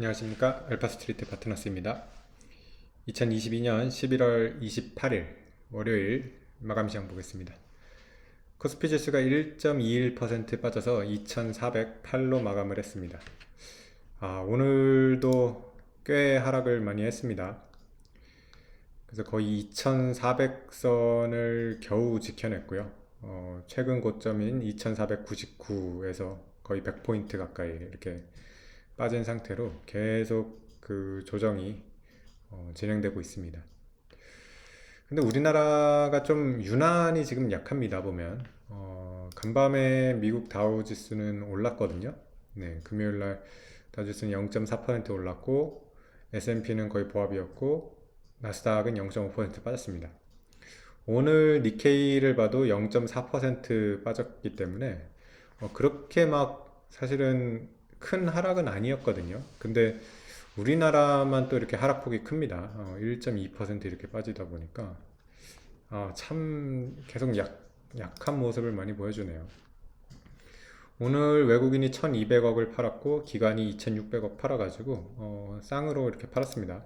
안녕하십니까? 알파스트리트 파트너스입니다. 2022년 11월 28일 월요일 마감 시장 보겠습니다. 코스피 지수가 1.21% 빠져서 2408로 마감을 했습니다. 아, 오늘도 꽤 하락을 많이 했습니다. 그래서 거의 2400선을 겨우 지켜냈고요. 어, 최근 고점인 2499에서 거의 100포인트 가까이 이렇게 빠진 상태로 계속 그 조정이 어, 진행되고 있습니다. 근데 우리나라가 좀 유난히 지금 약합니다, 보면. 어, 간밤에 미국 다우 지수는 올랐거든요. 네, 금요일 날 다우 지수는 0.4% 올랐고, S&P는 거의 보합이었고, 나스닥은 0.5% 빠졌습니다. 오늘 니케이를 봐도 0.4% 빠졌기 때문에, 어, 그렇게 막 사실은 큰 하락은 아니었거든요. 근데 우리나라만 또 이렇게 하락폭이 큽니다. 어, 1.2% 이렇게 빠지다 보니까 아, 참 계속 약, 약한 모습을 많이 보여주네요. 오늘 외국인이 1200억을 팔았고 기관이 2600억 팔아가지고 어, 쌍으로 이렇게 팔았습니다.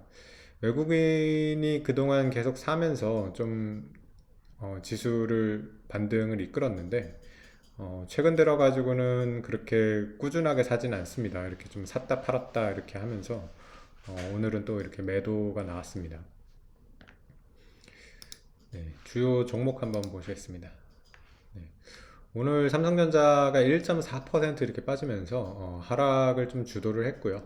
외국인이 그동안 계속 사면서 좀 어, 지수를 반등을 이끌었는데 어, 최근 들어 가지고는 그렇게 꾸준하게 사진 않습니다. 이렇게 좀 샀다 팔았다 이렇게 하면서 어, 오늘은 또 이렇게 매도가 나왔습니다. 네, 주요 종목 한번 보시겠습니다. 네, 오늘 삼성전자가 1.4% 이렇게 빠지면서 어, 하락을 좀 주도를 했고요.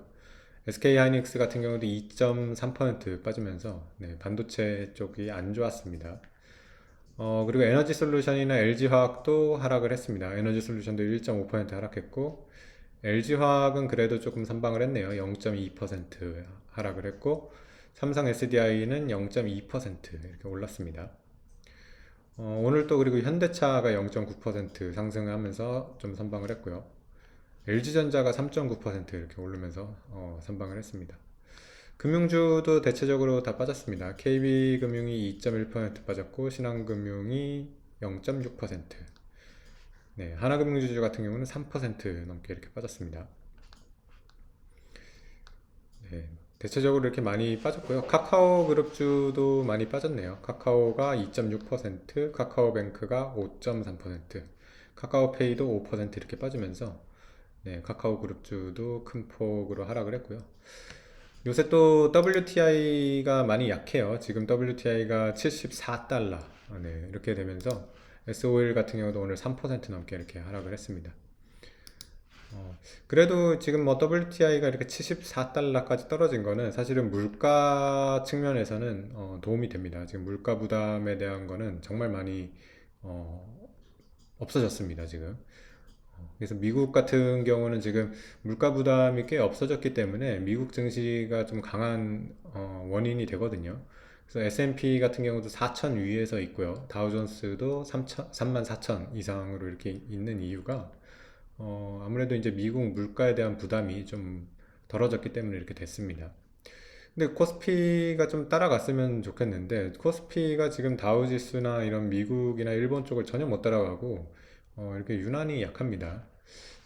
SK 하이닉스 같은 경우도 2.3% 빠지면서 네, 반도체 쪽이 안 좋았습니다. 어, 그리고 에너지 솔루션이나 LG화학도 하락을 했습니다. 에너지 솔루션도 1.5% 하락했고, LG화학은 그래도 조금 선방을 했네요. 0.2% 하락을 했고, 삼성 SDI는 0.2% 이렇게 올랐습니다. 어, 오늘 또 그리고 현대차가 0.9% 상승하면서 좀 선방을 했고요. LG전자가 3.9% 이렇게 오르면서 어, 선방을 했습니다. 금융주도 대체적으로 다 빠졌습니다. KB금융이 2.1% 빠졌고 신한금융이 0.6%. 네, 하나금융주주 같은 경우는 3% 넘게 이렇게 빠졌습니다. 네, 대체적으로 이렇게 많이 빠졌고요. 카카오 그룹주도 많이 빠졌네요. 카카오가 2.6%, 카카오뱅크가 5.3%, 카카오페이도 5% 이렇게 빠지면서 네, 카카오 그룹주도 큰 폭으로 하락을 했고요. 요새 또 WTI가 많이 약해요. 지금 WTI가 74달러. 네, 이렇게 되면서 SOL 같은 경우도 오늘 3% 넘게 이렇게 하락을 했습니다. 어, 그래도 지금 뭐 WTI가 이렇게 74달러까지 떨어진 거는 사실은 물가 측면에서는 어, 도움이 됩니다. 지금 물가 부담에 대한 거는 정말 많이 어, 없어졌습니다. 지금. 그래서 미국 같은 경우는 지금 물가 부담이 꽤 없어졌기 때문에 미국 증시가 좀 강한 어, 원인이 되거든요. 그래서 S&P 같은 경우도 4천 위에서 있고요. 다우존스도 3천, 3만 4천 이상으로 이렇게 있는 이유가 어, 아무래도 이제 미국 물가에 대한 부담이 좀 덜어졌기 때문에 이렇게 됐습니다. 근데 코스피가 좀 따라갔으면 좋겠는데 코스피가 지금 다우지수나 이런 미국이나 일본 쪽을 전혀 못 따라가고 어, 이렇게 유난히 약합니다.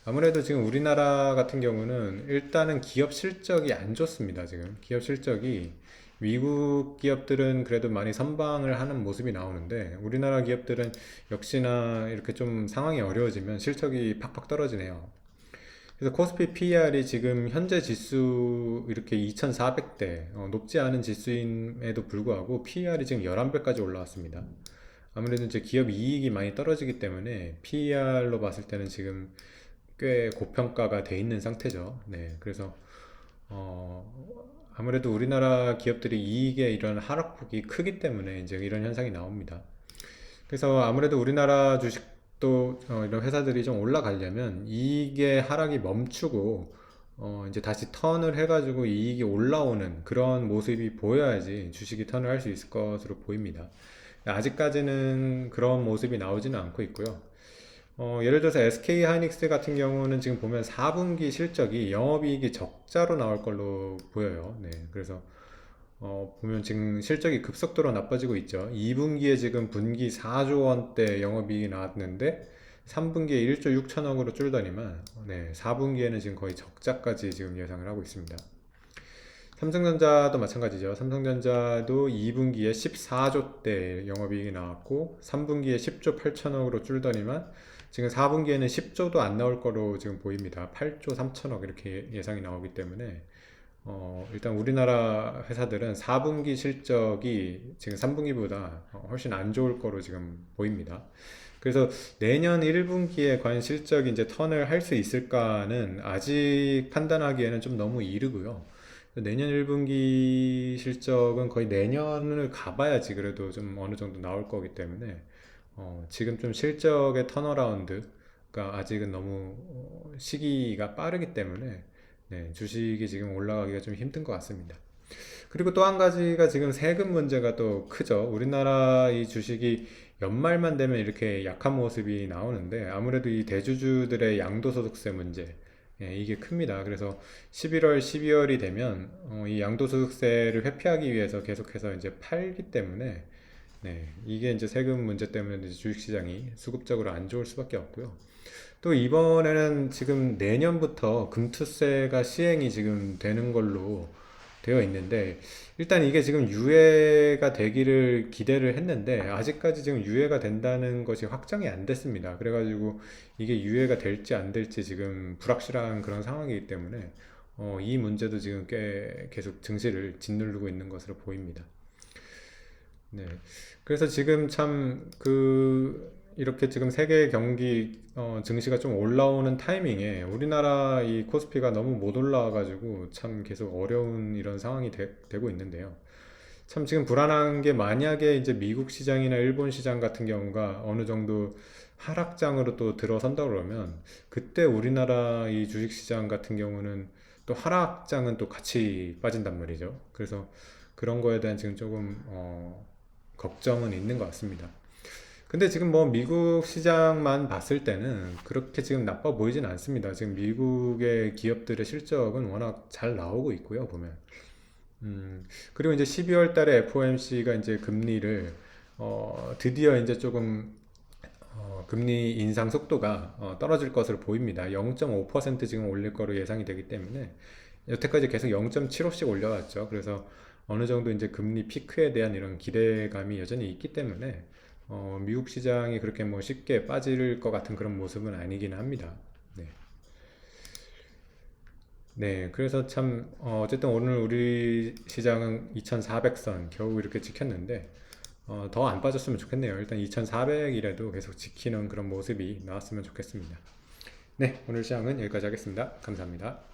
아무래도 지금 우리나라 같은 경우는 일단은 기업 실적이 안 좋습니다. 지금 기업 실적이 미국 기업들은 그래도 많이 선방을 하는 모습이 나오는데 우리나라 기업들은 역시나 이렇게 좀 상황이 어려워지면 실적이 팍팍 떨어지네요. 그래서 코스피 PER이 지금 현재 지수 이렇게 2400대 어, 높지 않은 지수임에도 불구하고 PER이 지금 11배까지 올라왔습니다. 아무래도 이제 기업 이익이 많이 떨어지기 때문에 PER로 봤을 때는 지금 꽤 고평가가 돼 있는 상태죠. 네, 그래서 어, 아무래도 우리나라 기업들이 이익의 이런 하락폭이 크기 때문에 이제 이런 현상이 나옵니다. 그래서 아무래도 우리나라 주식도 어, 이런 회사들이 좀 올라가려면 이익의 하락이 멈추고 어, 이제 다시 턴을 해가지고 이익이 올라오는 그런 모습이 보여야지 주식이 턴을 할 수 있을 것으로 보입니다. 아직까지는 그런 모습이 나오지는 않고 있고요. 어, 예를 들어서 SK 하이닉스 같은 경우는 지금 보면 4분기 실적이 영업이익이 적자로 나올 걸로 보여요. 네, 그래서 어, 보면 지금 실적이 급속도로 나빠지고 있죠. 2분기에 지금 분기 4조 원대 영업이익이 나왔는데 3분기에 1조 6천억으로 줄더니만 네, 4분기에는 지금 거의 적자까지 지금 예상을 하고 있습니다. 삼성전자도 마찬가지죠. 삼성전자도 2분기에 14조 대 영업이익이 나왔고 3분기에 10조 8천억으로 줄더니만 지금 4분기에는 10조도 안 나올 거로 지금 보입니다. 8조 3천억 이렇게 예상이 나오기 때문에 어, 일단 우리나라 회사들은 4분기 실적이 지금 3분기보다 훨씬 안 좋을 거로 지금 보입니다. 그래서 내년 1분기에 과연 실적이 이제 턴을 할 수 있을까는 아직 판단하기에는 좀 너무 이르고요. 내년 1분기 실적은 거의 내년을 가봐야지 그래도 좀 어느 정도 나올 거기 때문에 어, 지금 좀 실적의 턴어라운드가 아직은 너무 어, 시기가 빠르기 때문에 네, 주식이 지금 올라가기가 좀 힘든 것 같습니다. 그리고 또 한 가지가 지금 세금 문제가 또 크죠. 우리나라 이 주식이 연말만 되면 이렇게 약한 모습이 나오는데 아무래도 이 대주주들의 양도소득세 문제 예, 이게 큽니다. 그래서 11월, 12월이 되면 어, 이 양도소득세를 회피하기 위해서 계속해서 이제 팔기 때문에 네, 이게 이제 세금 문제 때문에 주식시장이 수급적으로 안 좋을 수밖에 없고요. 또 이번에는 지금 내년부터 금투세가 시행이 지금 되는 걸로 되어 있는데 일단 이게 지금 유예가 되기를 기대를 했는데 아직까지 지금 유예가 된다는 것이 확정이 안 됐습니다. 그래가지고 이게 유예가 될지 안 될지 지금 불확실한 그런 상황이기 때문에 어, 이 문제도 지금 꽤 계속 증시를 짓누르고 있는 것으로 보입니다. 네. 그래서 지금 참그 이렇게 지금 세계 경기 어, 증시가 좀 올라오는 타이밍에 우리나라 이 코스피가 너무 못 올라와가지고 참 계속 어려운 이런 상황이 되, 고 있는데요. 참 지금 불안한 게 만약에 이제 미국 시장이나 일본 시장 같은 경우가 어느 정도 하락장으로 또 들어선다 그러면 그때 우리나라 이 주식 시장 같은 경우는 또 하락장은 또 같이 빠진단 말이죠. 그래서 그런 거에 대한 지금 조금 어, 걱정은 있는 것 같습니다. 근데 지금 뭐 미국 시장만 봤을 때는 그렇게 지금 나빠 보이진 않습니다. 지금 미국의 기업들의 실적은 워낙 잘 나오고 있고요, 보면. 음, 그리고 이제 12월 달에 FOMC가 이제 금리를, 어, 드디어 이제 조금, 어, 금리 인상 속도가 어, 떨어질 것으로 보입니다. 0.5% 지금 올릴 거로 예상이 되기 때문에 여태까지 계속 0.75씩 올려왔죠. 그래서 어느 정도 이제 금리 피크에 대한 이런 기대감이 여전히 있기 때문에 어, 미국 시장이 그렇게 뭐 쉽게 빠질 것 같은 그런 모습은 아니긴 합니다. 네. 네, 그래서 참 어, 쨌든 오늘 우리 시장은 2,400선 겨우 이렇게 지켰는데 어, 더 안 빠졌으면 좋겠네요. 일단 2,400이라도 계속 지키는 그런 모습이 나왔으면 좋겠습니다. 네, 오늘 시장은 여기까지 하겠습니다. 감사합니다.